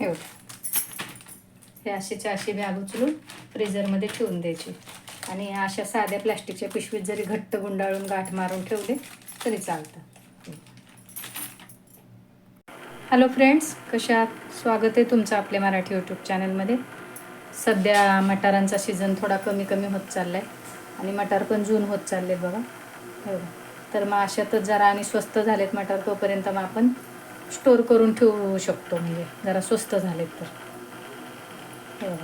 एवढं हे अशीच्या अशी बॅग उचलून फ्रीझरमध्ये ठेवून द्यायची. आणि अशा साध्या प्लास्टिकच्या पिशवीत जरी घट्ट गुंडाळून गाठ मारून ठेवले तरी चालतं. हॅलो फ्रेंड्स कशा स्वागत आहे तुमचं आपल्या मराठी यूट्यूब चॅनलमध्ये सध्या मटारांचा सीझन थोडा कमी कमी होत चालला आहे आणि मटार पण जून होत चालले बघा. हो तर मग अशातच जरा आणि स्वस्त झालेत मटार तोपर्यंत मग आपण स्टोर करून ठेवू शकतो म्हणजे. जरा स्वस्त झालेत तर. हो.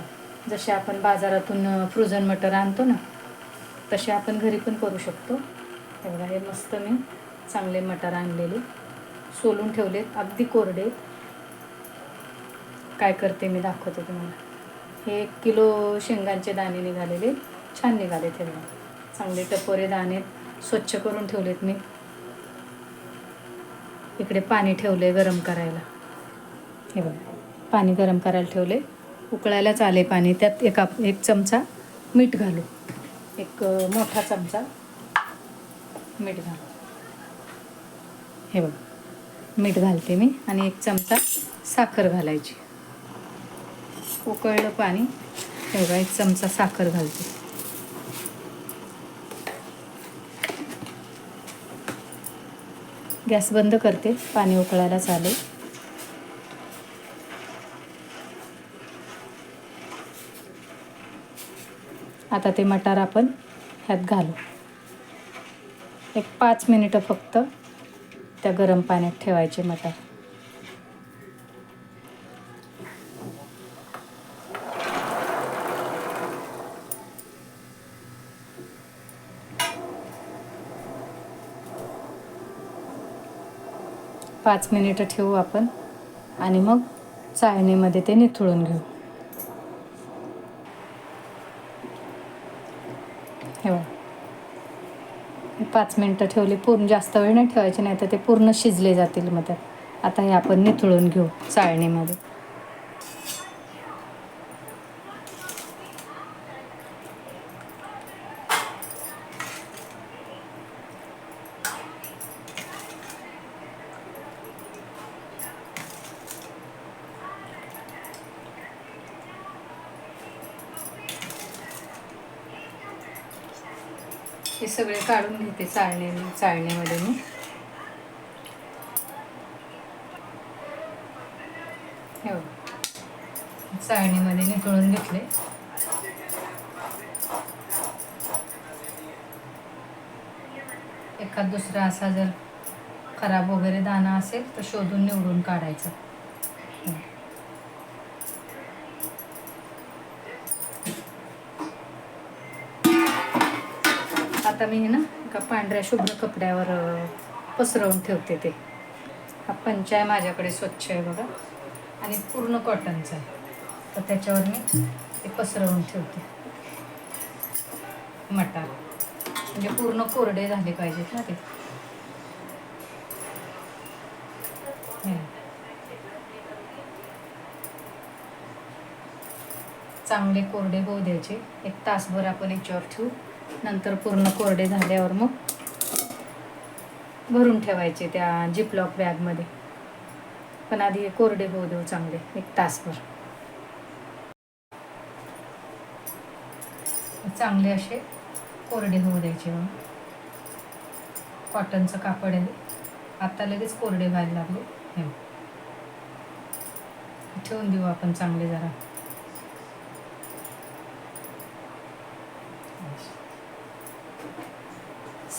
जसे आपण बाजारातून फ्रोझन मटर आणतो ना तसे आपण घरी पण करू शकतो. एवढा हे मस्त मी चांगले मटर आणलेले. सोलून ठेवलेत. अगदी कोरडे. काय करते मी दाखवते तुम्हाला. हे एक किलो शेंगांचे दाणे निघालेले. छान निघाले ते चांगले टपोरे दाणे स्वच्छ करून ठेवलेत मी. इकडे पाणी ठेवले गरम करायला. हे बघा पाणी गरम करायला ठेवले उकळायलाच आले पाणी. त्यात एका एक चमचा मीठ घालू. एक मोठा चमचा मीठ घालू. हे बघा मीठ घालते मी आणि एक चमचा साखर घालायची. उकळलं पाणी हे बघा एक चमचा साखर घालते. गॅस बंद करते पाणी उकळायला चालेल. आता ते मटार आपण ह्यात घालू. एक पाच मिनिटं फक्त त्या गरम पाण्यात ठेवायचे मटार. पाच मिनिटं ठेवू आपण. आणि मग चाळणीमध्ये ते निथळून घेऊ. हे बघा. पाच मिनटं ठेवली. पूर्ण जास्त वेळ नाही ठेवायचे नाही तर ते पूर्ण शिजले जातील मग त्यात. आता हे आपण निथळून घेऊ चाळणीमध्ये. हे सगळे काढून घेते चाळणी चाळणीमध्ये मी. हे चाळणीमध्ये निथळून घेतले. एखाद दुसरा असा जर खराब वगैरे दाणा असेल तर शोधून निवडून काढायचा. आता मी हे ना एका पांढऱ्या शुभ्र कपड्यावर पसरवून ठेवते ते. हा पंचा आहे माझ्याकडे स्वच्छ आहे बघा. आणि पूर्ण कॉटनचा आहे. तर त्याच्यावर मी ते पसरवून ठेवते. मटार. म्हणजे पूर्ण कोरडे झाले पाहिजेत ना ते. चांगले कोरडे होऊ द्यायचे. एक तासभर आपण याच्यावर ठेवू. नंतर पूर्ण कोरडे झाल्यावर मग भरून ठेवायचे त्या जिपलॉक बॅगमध्ये पण आधी हे कोरडे होऊ देऊ चांगले एक तासभर. चांगले असे कोरडे होऊ द्यायचे मग. कॉटनचं कापड आहे. आता लगेच कोरडे व्हायला लागले. ठेवून देऊ आपण चांगले जरा.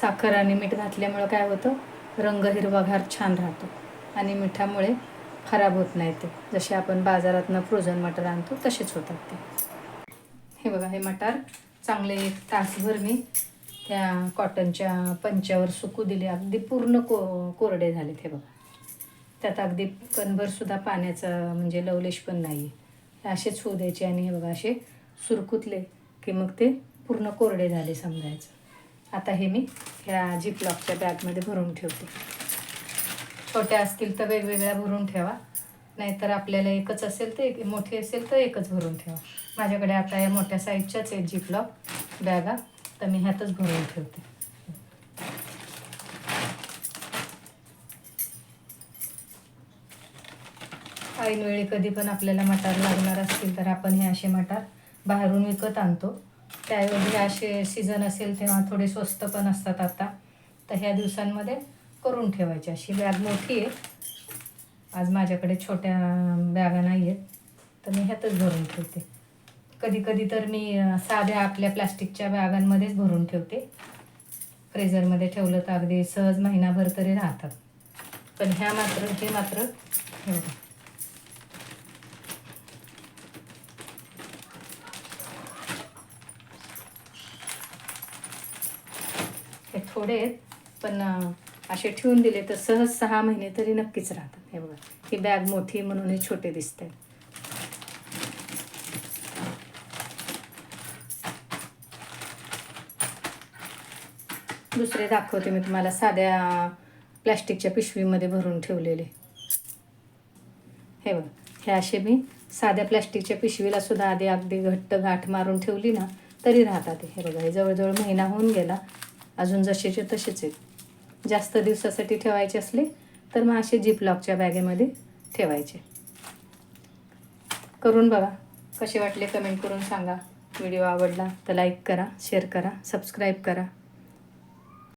साखर आणि मीठ घातल्यामुळं काय होतं? रंग हिरवागार छान राहतो. आणि मिठामुळे खराब होत नाही ते. जसे आपण बाजारातनं फ्रोझन मटर आणतो तसेच होतात ते. हे बघा हे मटार चांगले एक तासभर मी त्या कॉटनच्या पंचावर सुकू दिले. अगदी पूर्ण को कोरडे झालेत हे बघा. त्यात अगदी कणभरसुद्धा पाण्याचा म्हणजे लवलेश पण नाही आहे असेच होऊ द्यायचे आणि हे बघा असे सुरकुतले की मग ते पूर्ण कोरडे झाले समजायचं. आता हे मी ह्या जिपलॉकच्या बॅगमध्ये भरून ठेवते. छोट्या असतील तर वेगवेगळ्या भरून ठेवा. नाहीतर आपल्याला एकच असेल तर एक मोठी असेल तर एकच भरून ठेवा. माझ्याकडे आता या मोठ्या साईजच्याच आहेत जिपलॉक बॅगा तर मी ह्यातच भरून ठेवते. ऐनवेळी कधी पण आपल्याला मटार लागणार असतील तर आपण हे असे मटार बाहेरून विकत आणतो. त्याऐवजी असे सीझन असेल तेव्हा थोडे स्वस्त पण असतात आता. तर ह्या दिवसांमध्ये करून ठेवायची. अशी बॅग मोठी आहे. आज माझ्याकडे छोट्या बॅगा नाही आहेत तर मी ह्यातच भरून ठेवते. कधी कधी तर मी साध्या आपल्या प्लास्टिकच्या बॅगांमध्येच भरून ठेवते. फ्रेझरमध्ये ठेवलं तर अगदी सहज महिनाभर तरी राहतात. पण ह्या मात्र हे मात्र एवढं हे थोडे आहेत पण असे ठेवून दिले तर सहज सहा महिने तरी नक्कीच राहतात. हे बघा ही बॅग मोठी म्हणून हे छोटे दिसते दुसरे दाखवते मी तुम्हाला साध्या प्लॅस्टिकच्या पिशवीमध्ये भरून ठेवलेले. हे बघ हे असे मी साध्या प्लॅस्टिकच्या पिशवीला सुद्धा आधी अगदी घट्ट गाठ मारून ठेवली ना तरी राहतात हे बघा हे जवळजवळ महिना होऊन गेला अजून जसेचे तसेच. आहेत जास्त दिवसासाठी ठेवायचे असले तर मग असे जिपलॉकच्या बॅगेमध्ये ठेवायचे. करून बघा. कसे वाटले कमेंट करून सांगा. व्हिडिओ आवडला तर लाईक करा शेअर करा सबस्क्राईब करा.